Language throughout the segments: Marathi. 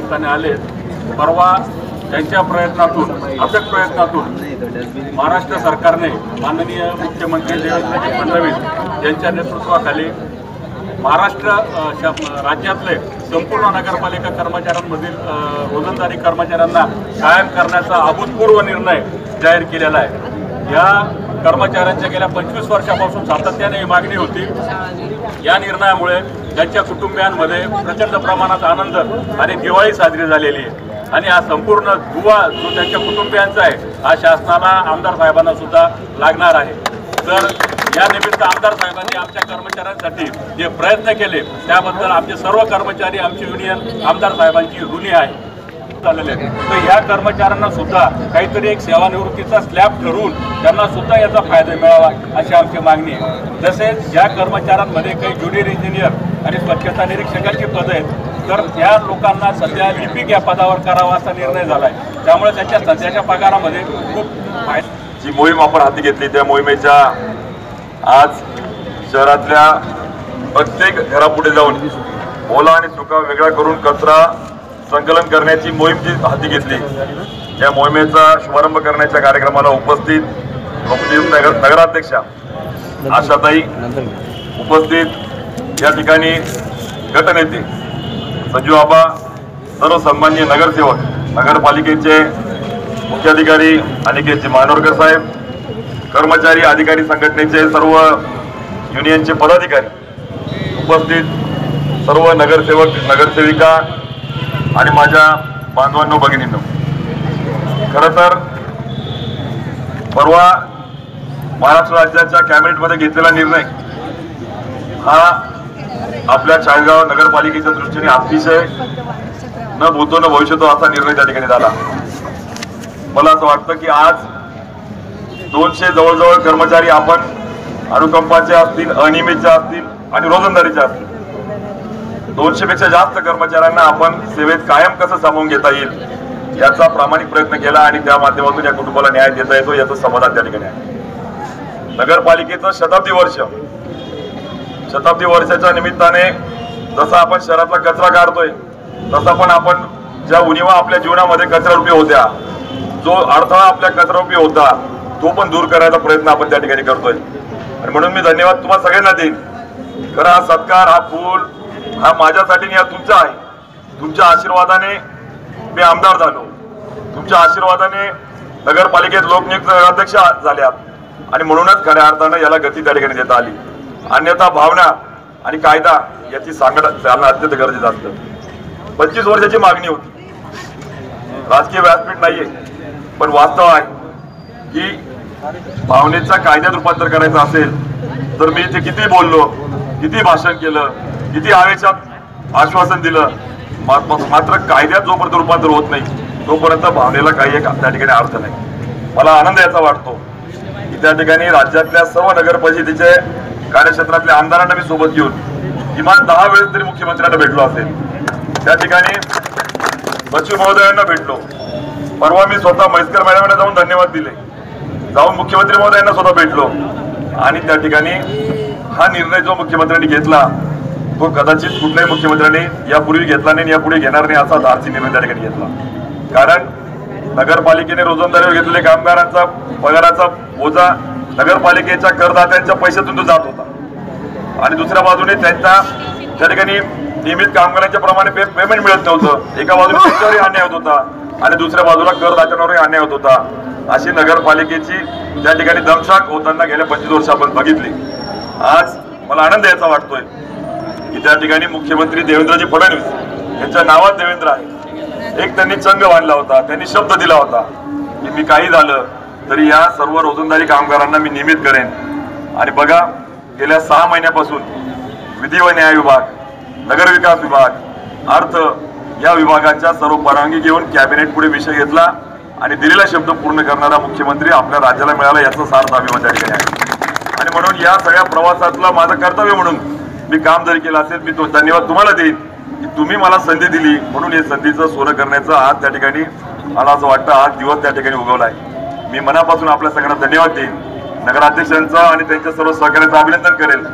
निमित्ताने आले परवा त्यांच्या प्रयत्नातून अथक प्रयत्नातून महाराष्ट्र सरकारने माननीय मुख्यमंत्री देवेंद्रजी फडणवीस यांच्या नेतृत्वाखाली महाराष्ट्र राज्यातले संपूर्ण नगरपालिका कर्मचाऱ्यांमधील रोजंदारी कर्मचाऱ्यांना कायम करण्याचा अभूतपूर्व निर्णय जाहीर केलेला आहे. या कर्मचाऱ्यांच्या गेल्या पंचवीस वर्षापासून सातत्याने ही मागणी होती. या निर्णयामुळे त्यांच्या कुटुंबियांमध्ये प्रचंड प्रमाणात आनंद आणि दिवाळी साजरी झालेली आहे. आणि हा संपूर्ण दुवा जो त्यांच्या कुटुंबियांचा आहे हा शासनाला आमदार साहेबांना सुद्धा लागणार आहे. तर या निमित्त आमदार साहेबांनी आमच्या कर्मचाऱ्यांसाठी जे प्रयत्न केले त्याबद्दल आमचे सर्व कर्मचारी आमची युनियन आमदार साहेबांची ऋणी आहे चाललेले तर या कर्मचाऱ्यांना सुद्धा काहीतरी एक सेवानिवृत्तीचा स्लॅब ठरवून त्यांना सुद्धा याचा फायदा मिळावा अशी आमची मागणी आहे. तसेच ज्या कर्मचाऱ्यांमध्ये काही ज्युनियर इंजिनियर आणि स्वच्छता निरीक्षकांची पदं आहेत. तर त्या लोकांना सध्या लिपिक या पदावर करावा असा निर्णय झाला आहे त्यामुळे त्यांच्या सध्याच्या पगारामध्ये खूप जी मोहीम आपण हाती घेतली त्या मोहिमेच्या आज शहरातल्या प्रत्येक घरापुढे जाऊन ओला आणि सुका वेगळा करून कचरा संकलन करण्याची मोहीम जी हाती घेतली या मोहिमेचा शुभारंभ करण्याच्या कार्यक्रमाला उपस्थित उपस्थित नगर नगराध्यक्षा आशाताई उपस्थित या ठिकाणी गटनेते संजू आबा सर्व सन्माननीय नगरसेवक नगरपालिकेचे मुख्याधिकारी अनिकेतजी मानोरकर साहेब कर्मचारी अधिकारी संघटनेचे सर्व युनियनचे पदाधिकारी उपस्थित सर्व नगरसेवक नगरसेविका आणि माझ्या बांधवांनो भगिनींनो. खरं तर परवा महाराष्ट्र राज्याच्या कॅबिनेटमध्ये घेतलेला निर्णय हा आपल्या चाळगाव नगरपालिकेच्या दृष्टीने अतिशय न भूतो न भविष्यतो असा निर्णय त्या ठिकाणी झाला. मला असं वाटतं की आज दोनशे जवळजवळ कर्मचारी आपण अनुकंपाचे असतील अनियमितचे असतील आणि रोजंदारीचे असतील दोनशे पेक्षा जास्त कर्मचाऱ्यांना आपण सेवेत कायम कसं सामावून घेता येईल याचा प्रामाणिक प्रयत्न केला आणि त्या माध्यमातून या कुटुंबाला न्याय देता येतो याचं समाधान त्या ठिकाणी आहे. नगरपालिकेचं शताब्दी वर्ष शताब्दी वर्षाच्या निमित्ताने जसा आपण शहरातला कचरा काढतोय तसा पण आपण ज्या उणीवा आपल्या जीवनामध्ये कचरारूपी होत्या जो अडथळा आपल्या कचरारूपी होता तो पण दूर करायचा प्रयत्न आपण त्या ठिकाणी करतोय. आणि म्हणून मी धन्यवाद तुम्हाला सगळ्यांना देईन. खरं हा सत्कार हा फूल हा माझ्यासाठी आणि हा तुमचा आहे. तुमच्या आशीर्वादाने मी आमदार झालो. तुमच्या आशीर्वादाने नगरपालिकेत लोकनियुक्त नगराध्यक्ष झाल्यात. आणि म्हणूनच खऱ्या अर्थानं याला गती त्या ठिकाणी देता आली. अन्यथा भावना आणि कायदा याची सांगड चालणं अत्यंत गरजेचं असतं. पंचवीस वर्षाची मागणी होती. राजकीय व्यासपीठ नाहीये पण वास्तव आहे की भावनेचा कायद्यात रूपांतर करायचं असेल तर मी इथे किती बोललो किती भाषण केलं किती आवेशात आश्वासन दिलं मात्र कायद्यात जोपर्यंत रूपांतर होत नाही तोपर्यंत भावनेला काही एक त्या ठिकाणी अर्थ नाही. मला आनंद याचा वाटतो की त्या ठिकाणी राज्यातल्या सर्व नगरपरिषदेचे कार्यक्षेत्रातल्या आमदारांना मी सोबत घेऊन किमान दहा वेळेस तरी मुख्यमंत्र्यांना भेटलो असेल. त्या ठिकाणी सचिव महोदयांना भेटलो. परवा मी स्वतः म्हैसकर मॅडमना जाऊन धन्यवाद दिले. जाऊन मुख्यमंत्री महोदयांना स्वतः भेटलो. आणि त्या ठिकाणी हा निर्णय जो मुख्यमंत्र्यांनी घेतला तो कदाचित कुठल्याही मुख्यमंत्र्यांनी यापूर्वी घेतला नाही यापुढे घेणार नाही असा धारसी निर्णय त्या ठिकाणी घेतला. कारण नगरपालिकेने रोजंदारीवर घेतलेले कामगारांचा पगाराचा बोजा नगरपालिकेच्या करदात्यांच्या पैशातून तो जात होता. आणि दुसऱ्या बाजूने त्यांच्या त्या ठिकाणी नियमित कामगारांच्या प्रमाणे पे पेमेंट मिळत नव्हतं. एका बाजूने त्यांच्यावरही अन्याय होत होता आणि दुसऱ्या बाजूला करदात्यांवरही अन्याय होत होता. अशी नगरपालिकेची त्या ठिकाणी दमछाक होताना गेल्या पंचवीस वर्ष आपण बघितली. आज मला आनंद याचा वाटतोय की त्या ठिकाणी मुख्यमंत्री देवेंद्रजी फडणवीस यांच्या नावात देवेंद्र आहे. एक त्यांनी चंग बांधला होता त्यांनी शब्द दिला होता की मी काही झालं तरी या सर्व रोजंदारी कामगारांना मी नियमित करेन. आणि बघा गेल्या सहा महिन्यापासून विधी व न्याय विभाग नगरविकास विभाग अर्थ या विभागाच्या सर्व परवानगी घेऊन कॅबिनेट पुढे विषय घेतला आणि दिलेला शब्द पूर्ण करणारा मुख्यमंत्री आपल्या राज्याला मिळाला याचा सार्थ अभिमान त्या ठिकाणी आहे. आणि म्हणून या सगळ्या प्रवासातलं माझं कर्तव्य म्हणून मी काम जरी केलं असेल मी तो धन्यवाद तुम्हाला देईन की तुम्ही मला संधी दिली. म्हणून या संधीचं सोनं करण्याचा आज त्या ठिकाणी मला असं वाटतं आज दिवस त्या ठिकाणी उगवला आहे. मी मनापासून आपल्या सगळ्यांना धन्यवाद देईन. नगराध्यक्षांचं आणि त्यांच्या सर्व सहकार्याचं अभिनंदन करेल.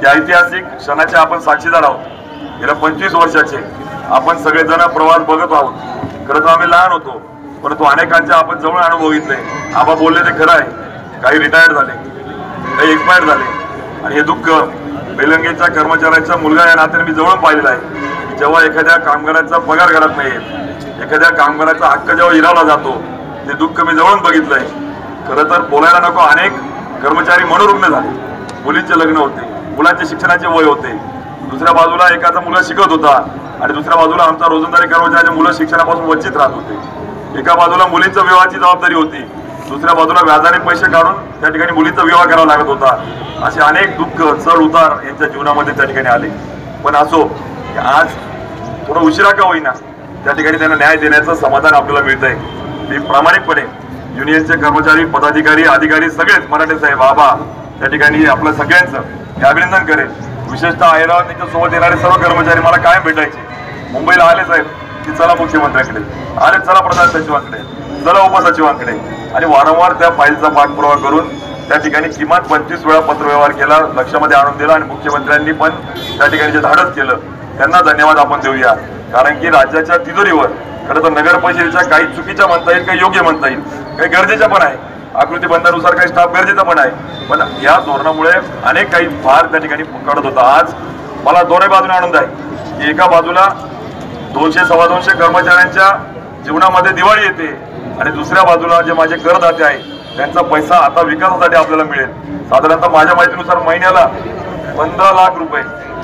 की ऐतिहासिक क्षणाचे आपण साक्षीदार आहोत. गेल्या पंचवीस वर्षाचे आपण सगळेजण प्रवास बघत आहोत. खरं तर आम्ही लहान होतो परंतु अनेकांचे आपण जवळ अनुभव घेतले. आबा बोलले ते खरं आहे. काही रिटायर्ड झाले काही एक्सपायर झाले. आणि हे दुःख बेलंगेच्या कर्मचाऱ्याचा मुलगा या नात्याने मी जवळून पाहिलेला आहे. जेव्हा एखाद्या कामगाराचा पगार घरात नाही एखाद्या कामगाराचा हक्क जेव्हा हिरावला जातो ते दुःख मी जवळून बघितलंय. खरं तर बोलायला नको अनेक कर्मचारी मनोरुग्ण झाले. मुलींचे लग्न होते मुलांचे शिक्षणाचे वय होते. दुसऱ्या बाजूला एखादा मुलं शिकत होता आणि दुसऱ्या बाजूला आमचा रोजंदारी कर्मचाऱ्याचे मुलं शिक्षणापासून वंचित राहत होते. एका बाजूला मुलींच्या विवाहाची जबाबदारी होती दुसऱ्या बाजूला व्याजाने पैसे काढून त्या ठिकाणी मुलींचा विवाह करावा लागत होता. असे अनेक दुःख चढ उतार यांच्या जीवनामध्ये त्या ठिकाणी आले. पण असो की आज थोडं उशिरा का होईना त्या ठिकाणी त्यांना न्याय देण्याचं समाधान आपल्याला मिळतंय. ते प्रामाणिकपणे युनियनचे कर्मचारी पदाधिकारी अधिकारी सगळेच मराठे साहेब बाबा त्या ठिकाणी आपलं सगळ्यांचं मी अभिनंदन करेन. विशेषतः ऐरावत त्यांच्यासोबत येणारे सर्व कर्मचारी मला कायम भेटायचे. मुंबईला आले साहेब की चला मुख्यमंत्र्यांकडे. आले चला प्रधान सचिवांकडे. चला उपसचिवांकडे. आणि वारंवार त्या फाईलचा पाठपुरावा करून त्या ठिकाणी किमान पंचवीस वेळा पत्रव्यवहार केला लक्षामध्ये आणून दिला आणि मुख्यमंत्र्यांनी पण त्या ठिकाणी जे धाडस केलं त्यांना धन्यवाद आपण देऊया. कारण की राज्याच्या तिजोरीवर खरं तर नगर परिषदेच्या काही चुकीच्या म्हणता येईल काही योग्य म्हणता येईल काही गरजेच्या पण आहे. आकृती बंधानुसार काही स्टाफ गरजेचा पण आहे. पण या धोरणामुळे अनेक काही फार त्या ठिकाणी कळत होता. आज मला दोन्ही बाजूने आनंद आहे की एका बाजूला दोनशे सव्वा दोनशे कर्मचाऱ्यांच्या जीवनामध्ये दिवाळी येते आणि दुसऱ्या बाजूला जे माझे करदाते आहे त्यांचा पैसा आता विकासासाठी आपल्याला मिळेल. साधारणतः माझ्या माहितीनुसार महिन्याला पंधरा लाख रुपये.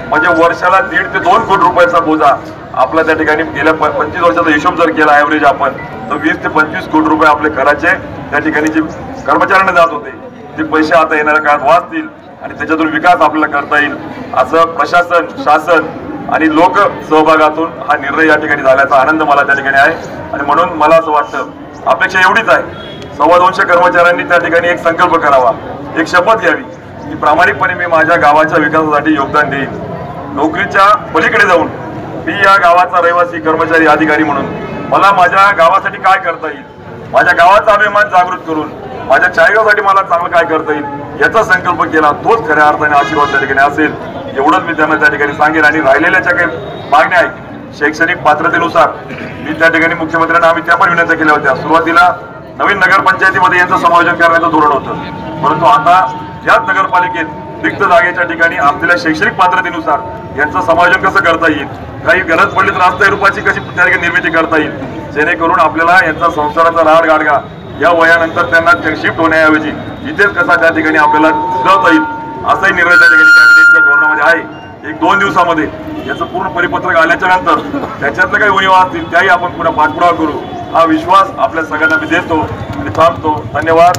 म्हणजे वर्षाला दीड ते दोन कोटी रुपयाचा बोजा आपला त्या ठिकाणी गेल्या प- पंचवीस वर्षाचा हिशोब जर केला ऍव्हरेज आपण तर वीस ते पंचवीस कोटी रुपये आपले कराचे त्या ठिकाणी जे कर्मचाऱ्यांना जात होते ते पैसे आता येणाऱ्या काळात वाचतील आणि त्याच्यातून विकास आपल्याला करता येईल असं प्रशासन शासन आणि लोक सहभागातून हा निर्णय या ठिकाणी झाल्याचा आनंद मला त्या ठिकाणी आहे. आणि म्हणून मला असं वाटतं अपेक्षा एवढीच आहे सव्वा दोनशे कर्मचाऱ्यांनी त्या ठिकाणी एक संकल्प करावा एक शपथ घ्यावी. की प्रामाणिकपणे मी माझ्या गावाच्या विकासासाठी योगदान देईन. नोकरीच्या पलीकडे जाऊन मी या गावाचा रहिवासी कर्मचारी अधिकारी म्हणून मला माझ्या गावासाठी काय करता येईल? माझ्या गावाचा अभिमान जागृत करून माझ्या चायगावसाठी मला चांगलं काय करता येईल? याचा संकल्प केला तोच खऱ्या अर्थाने आशीर्वाद त्या ठिकाणी असेल. एवढंच मी त्यांना त्या ठिकाणी सांगेन आणि राहिलेल्या ज्या काही मागण्या आहेत शैक्षणिक पात्रतेनुसार मी त्या ठिकाणी मुख्यमंत्र्यांना आम्ही त्या पण विनंत्या केल्या होत्या. सुरुवातीला नवीन नगरपंचायतीमध्ये यांचं समायोजन करण्याचं धोरण होतं. परंतु आता याच नगरपालिकेत रिक्त जागेच्या ठिकाणी आपल्या शैक्षणिक पात्रतेनुसार यांचं समायोजन कसं करता येईल? काही गरज पडली तर रास्ता रूपाची कशी त्या ठिकाणी निर्मिती करता येईल? जेणेकरून आपल्याला यांचा संसाराचा लाड गाडगा या वयानंतर त्यांना शिफ्ट होण्याऐवजी इथेच कसा त्या ठिकाणी आपल्याला सुधारता येईल असाही निर्णय त्या ठिकाणी कॅबिनेटच्या धोरणामध्ये आहे. एक दोन दिवसामध्ये याचं पूर्ण परिपत्रक आल्याच्यानंतर त्याच्यातल्या काही उणीवा असतील त्याही आपण पुन्हा पाठपुरावा करू. हा विश्वास आपल्या सगळ्यांना मी देतो आणि थांबतो. धन्यवाद.